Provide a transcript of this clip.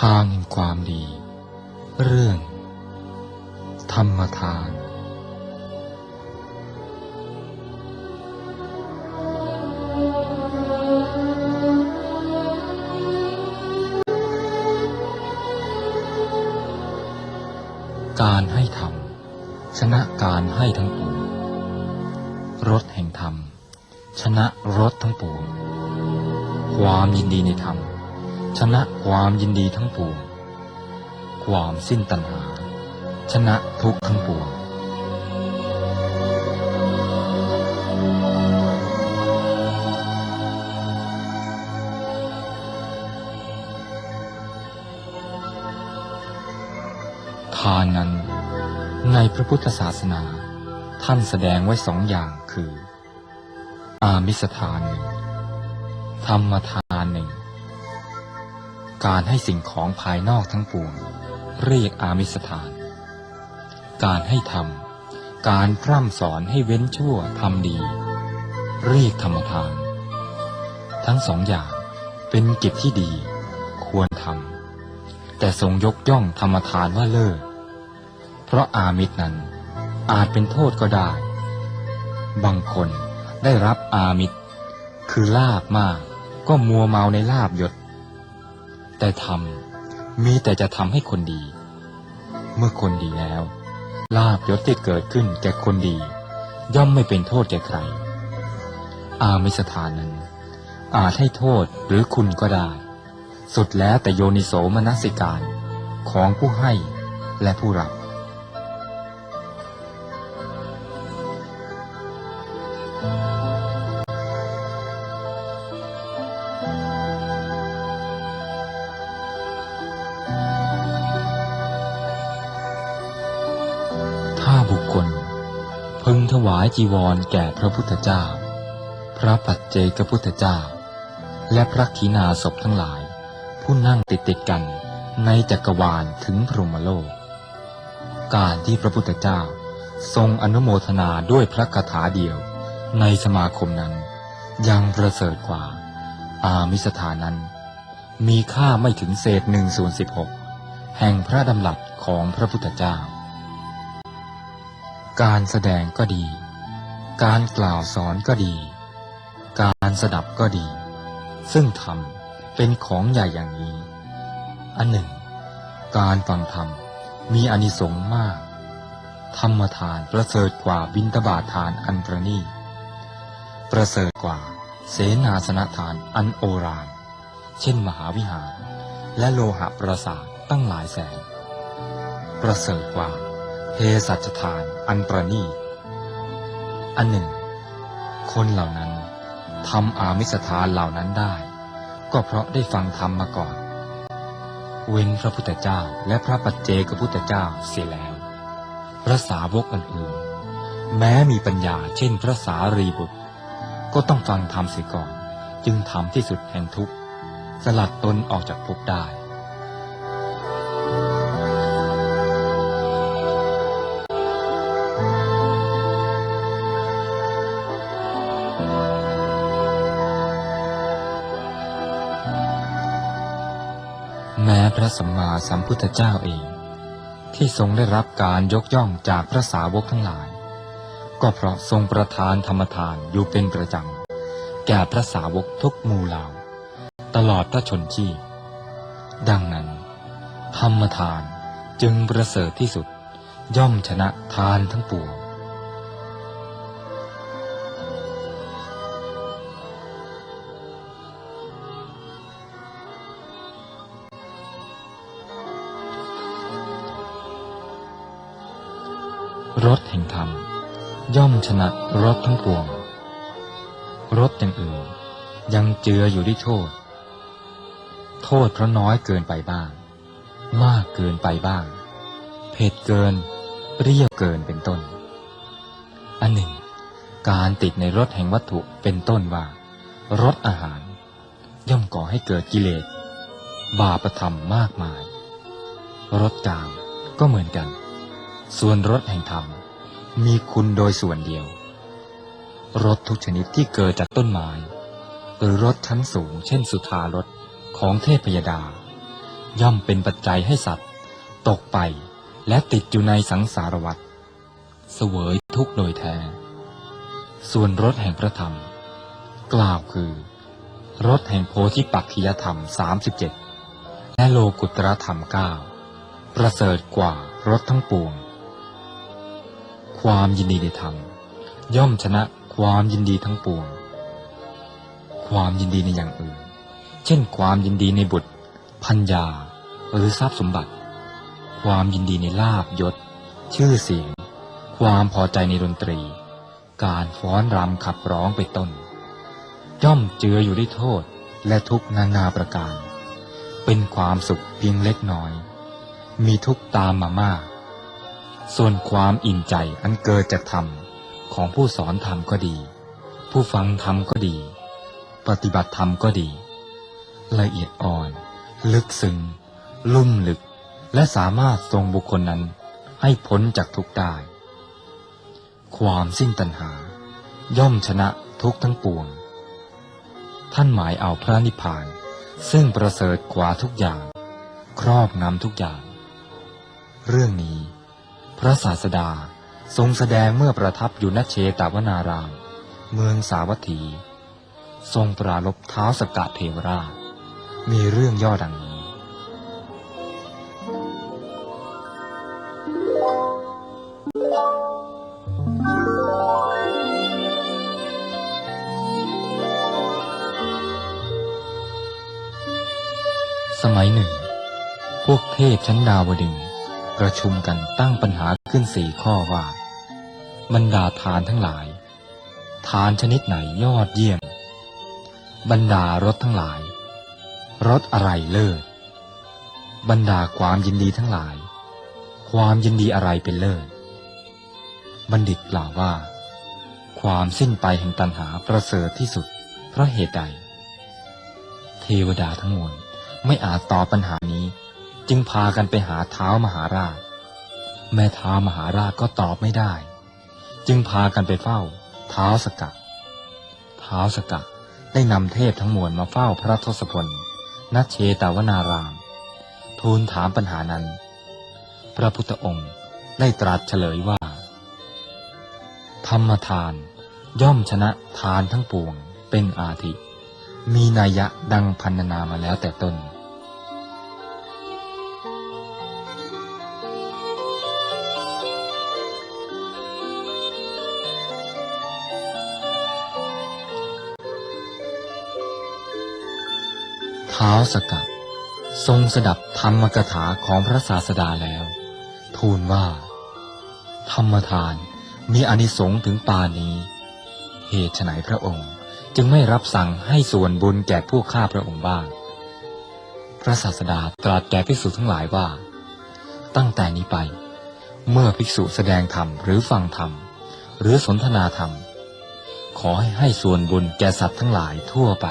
ทางแห่งความดี เรื่อง ธรรมทาน การให้ธรรม ชนะการให้ทั้งปวงรสแห่งธรรม ชนะรสทั้งปวงความยินดีในธรรม ชนะความยินดีทั้งปวง ความสิ้นตัณหา ชนะทุกทั้งปวงทานนั้น ในพระพุทธศาสนา ท่านแสดงไว้สองอย่างคือ อามิสทานหนึ่งธรรมทาน การให้สิ่งของภายนอกทั้งปวง เรียกอามิสทาน การให้ทำการพร่ำสอนให้เว้นชั่วทำดี เรียกธรรมทาน ทั้งสองอย่างเป็นกิจที่ดี ควรทำแต่ทรงยกย่องธรรมทานว่าเลิศเพราะอามิตรนั้นอาจเป็นโทษก็ได้ บางคนได้รับอามิตร คือลาบมากก็มัวเมาในลาบหยศ แต่ทำมีแต่จะทำให้คนดี เมื่อคนดีแล้ว ลาบยศที่เกิดขึ้นแก่คนดี ย่อมไม่เป็นโทษแก่ใคร อามิสถานนั้น อาจให้โทษหรือคุณก็ได้ สุดแล้วแต่โยนิโสมนสิการของผู้ให้และผู้รับ วายจีวรแก่พระพุทธเจ้า พระปัจเจกพุทธเจ้า และพระขีณาศพทั้งหลาย ผู้นั่งติดติดกันในจักรวาลถึงพรหมโลก การที่พระพุทธเจ้าทรงอนุโมทนาด้วยพระคาถาเดียวในสมาคมนั้น ยังประเสริฐกว่า อามิสทานนั้น มีค่าไม่ถึงเศษหนึ่งส่วนสิบหกแห่งพระดำรัสของพระพุทธเจ้า การแสดงก็ดี การกล่าวสอนก็ดี การสดับก็ดี ซึ่งธรรมเป็นของใหญ่อย่างนี้ อันหนึ่ง การฟังธรรมมีอานิสงส์มาก ธรรมทานประเสริฐกว่าบิณฑบาตทานอันประณีประเสริฐกว่าเสนาสนทานอันโอฬารเช่นมหาวิหาร และโลหะปราสาทตั้งหลายแสน ประเสริฐกว่า เภสัชทานอันประณีอันหนึ่ง คนเหล่านั้นทำอามิสทานเหล่านั้นได้ ก็เพราะได้ฟังธรรมมาก่อน เว้นพระพุทธเจ้าและพระปัจเจกพุทธเจ้าเสียแล้ว พระสาวกอื่นๆแม้มีปัญญาเช่นพระสารีบุตร ก็ต้องฟังธรรมเสียก่อน จึงทำที่สุดแห่งทุกข์สลัดตนออกจากภพได้ พระสัมมาสัมพุทธเจ้าเอง ที่ทรงได้รับการยกย่องจากพระสาวกทั้งหลาย ก็เพราะทรงประทานธรรมทานอยู่เป็นประจำแก่พระสาวกทุกหมู่เหล่า ตลอดพระชนชีพดังนั้น ธรรมทานจึงประเสริฐที่สุดย่อมชนะทานทั้งปวง รถแห่งธรรม ย่อมชนะรถทั้งปวงรถอย่างอื่น ยังเจืออยู่ด้วยโทษ โทษเพราะน้อยเกินไปบ้าง มากเกินไปบ้าง เผ็ดเกิน เปรี้ยวเกินเป็นต้น อันหนึ่ง การติดในรถแห่งวัตถุเป็นต้นว่ารสอาหาร ย่อมก่อให้เกิดกิเลส บาปธรรมมากมาย รสกามก็เหมือนกัน ส่วนรสแห่งธรรม มีคุณโดยส่วนเดียว รสทุกชนิดที่เกิดจากต้นไม้ หรือรสชั้นสูง เช่นสุธารสของเทพยดา ย่อมเป็นปัจจัยให้สัตว์ ตกไปและติดอยู่ในสังสารวัฏเสวยทุกโดยแท้ ส่วนรสแห่งพระธรรม กล่าวคือรสแห่งโพธิปักขิยธรรม 37 และโลกุตรธรรม 9 ประเสริฐกว่ารสทั้งปวง ความยินดีในธรรม ย่อมชนะความยินดีทั้งปวง ความยินดีในอย่างอื่น เช่น ความยินดีในบุตรพัญญา หรือทรัพย์สมบัติ ความยินดีในลาบยศ ชื่อเสียง ความพอใจในดนตรี การฟ้อนรำขับร้องไปต้น ย่อมเจืออยู่ด้วยโทษและทุกนานาประการ เป็นความสุขเพียงเล็กน้อย มีทุกตามมามาก ส่วนความอิ่มใจอันเกิดจากธรรมของผู้สอนธรรมก็ดี ผู้ฟังธรรมก็ดี ปฏิบัติธรรมก็ดี ละเอียดอ่อน ลึกซึ้งลุ่มลึก และสามารถทรงบุคคลนั้นให้พ้นจากทุกข์ได้ ความสิ้นตัณหา ย่อมชนะทุกทั้งปวง ท่านหมายเอาพระนิพพาน ซึ่งประเสริฐกว่าทุกอย่าง ครอบงำทุกอย่าง เรื่องนี้ พระศาสดาทรงแสดงเมื่อประทับอยู่ณเชตวนาราม เมืองสาวัตถี ทรงปราลบเท้าสกกะเทวราช มีเรื่องย่อดังนี้ สมัยหนึ่ง พวกเทพชั้นดาวดึง ประชุมกันตั้งปัญหาขึ้นสี่ข้อว่า บรรดาทานทั้งหลาย ทานชนิดไหนยอดเยี่ยม บรรดารสทั้งหลาย รสอะไรเลิศ บรรดาความยินดีทั้งหลาย ความยินดีอะไรเป็นเลิศ บัณฑิตกล่าวว่า ความสิ้นไปแห่งตัณหาประเสริฐที่สุด เพราะเหตุใด เทวดาทั้งมวลไม่อาจตอบปัญหา จึงพากันไปหาเท้ามหาราช แม่เท้ามหาราชก็ตอบไม่ได้ จึงพากันไปเฝ้า เท้าสกัดเท้าสกัดได้นำเทพทั้งมวลมาเฝ้าพระทศพลณเชตวนาราม ทูลถามปัญหานั้น พระพุทธองค์ได้ตรัสเฉลยว่า ธรรมทานย่อมชนะทานทั้งปวงเป็นอาทิ มีนัยยะดังพันนามาแล้วแต่ต้น ท้าสกัดทรงสดับธรรมกถาของพระศาสดาแล้ว ทูลว่า ธรรมทานมีอนิสงส์ถึงปานี้ เหตุไฉนพระองค์จึงไม่รับสั่งให้ส่วนบุญแก่ผู้ฆ่าพระองค์บ้าง พระศาสดาตรัสแก่ภิกษุทั้งหลายว่า ตั้งแต่นี้ไป เมื่อภิกษุแสดงธรรมหรือฟังธรรม หรือสนทนาธรรม ขอให้ให้ส่วนบุญแก่สัตว์ทั้งหลายทั่วไป